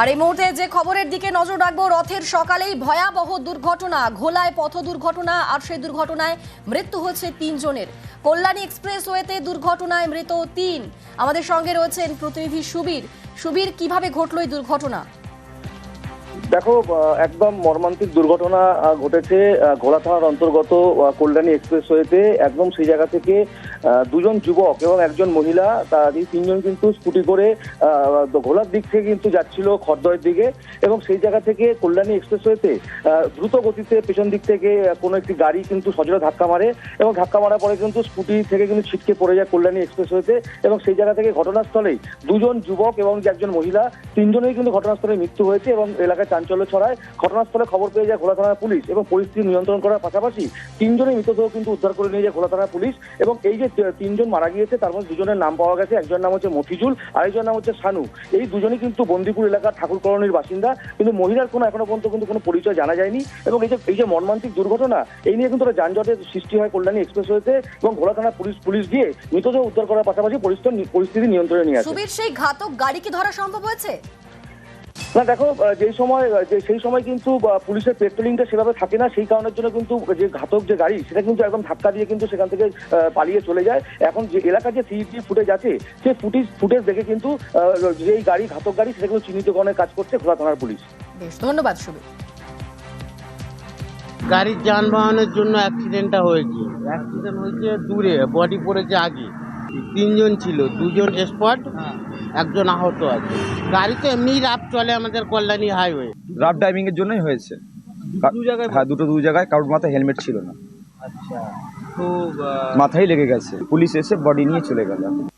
আর এই মুহূর্তে যে খবরের দিকে নজর রাখব, রথের সকালেই ভয়াবহ দুর্ঘটনা, ঘোলায় পথ দুর্ঘটনা, আর সেই দুর্ঘটনায় মৃত্যু হচ্ছে তিনজনের। কল্যাণী এক্সপ্রেস এক্সপ্রেসওয়েতে দুর্ঘটনায় মৃত তিন। আমাদের সঙ্গে রয়েছেন প্রতিনিধি সুবীর। সুবীর, কীভাবে ঘটলো এই দুর্ঘটনা? দেখো একদম মর্মান্তিক দুর্ঘটনা ঘটেছে ঘোড়া থানার অন্তর্গত কল্যাণী এক্সপ্রেসওয়েতে। একদম সেই জায়গা থেকে দুজন যুবক এবং একজন মহিলা তার এই তিনজন কিন্তু স্কুটি করে ঘোলার দিক থেকে কিন্তু যাচ্ছিল খড়দয়ের দিকে এবং সেই জায়গা থেকে কল্যাণী এক্সপ্রেসওয়েতে আহ, দ্রুত গতিতে পেছন দিক থেকে কোনো একটি গাড়ি কিন্তু সজোরে ধাক্কা মারে এবং ধাক্কা মারার পরে কিন্তু স্কুটি থেকে কিন্তু ছিটকে পড়ে যায় কল্যাণী এক্সপ্রেস এক্সপ্রেসওয়েতে এবং সেই জায়গা থেকে ঘটনাস্থলেই দুজন যুবক এবং একজন মহিলা তিনজনেই কিন্তু ঘটনাস্থলে মৃত্যু হয়েছে এবং এলাকায় চাঞ্চল্য ছড়ায়। ঘটনাস্থলে খবর পেয়ে যায় ঘোলা থানার পুলিশ এবং পরিস্থিতি নিয়ন্ত্রণ করার পাশাপাশি তিনজনের মৃতদেহ কিন্তু উদ্ধার করে নিয়ে যায় ঘোলা থানার পুলিশ এবং এই যে তিনজন মারা গিয়েছে, তার মধ্যে দুজনের নাম পাওয়া গেছে একজন নাম হচ্ছে মফিজুল আরেকজন নাম হচ্ছে সানু এই দুজনই কিন্তু বন্দিপুর এলাকার ঠাকুর কলোনির বাসিন্দা, কিন্তু মহিলার কোনো, এখনও পর্যন্ত কিন্তু কোনো পরিচয় জানা যায়নি। এবং এই যে এই যে মর্মান্তিক দুর্ঘটনা, এই নিয়ে কিন্তু একটা যানজটের সৃষ্টি হয় কল্যাণী এক্সপ্রেসওয়েতে এবং ঘোলা থানার পুলিশ পুলিশ গিয়ে মৃতদেহ উদ্ধার করার পাশাপাশি পরিস্থিতি নিয়ন্ত্রণে নিয়ে আসে। সেই ঘাতক গাড়ি কি ধরা সম্ভব হয়েছে? না দেখো যেই সময় যে সেই সময় কিন্তু পুলিশের পেট্রোলিংটা সেভাবে থাকে না সেই কারণের জন্য কিন্তু যে ঘাতক যে গাড়ি সেটা কিন্তু একদম ধাক্কা দিয়ে কিন্তু সেখান থেকে পালিয়ে চলে যায়। এখন যে এলাকার যে সিসিটিভি ফুটেজ আছে সেই ফুটেজ ফুটেজ দেখে কিন্তু আহ, যেই গাড়ি ঘাতক গাড়ি সেটা কিন্তু চিহ্নিতকরণের কাজ করছে খোলা থানার পুলিশ। বেশ ধন্যবাদ সুবীর। গাড়ির যানবাহনের জন্য অ্যাক্সিডেন্টটা হয়েছে। অ্যাক্সিডেন্ট হয়েছে দূরে বডি পড়েছে আগে। তিনজন ছিল দুজন স্পট একজন আহত আছে। গাড়ি তো এমনি রাফ চলে আমাদের কল্যাণী হাইওয়ে। রাফ ড্রাইভিং এর জন্যই হয়েছে। দু জায়গায় হ্যাঁ দুটো দু জায়গায় কারোর মাথায় হেলমেট ছিল না। আচ্ছা তো মাথায় লেগে গেছে। পুলিশ এসে বডি নিয়ে চলে গেল।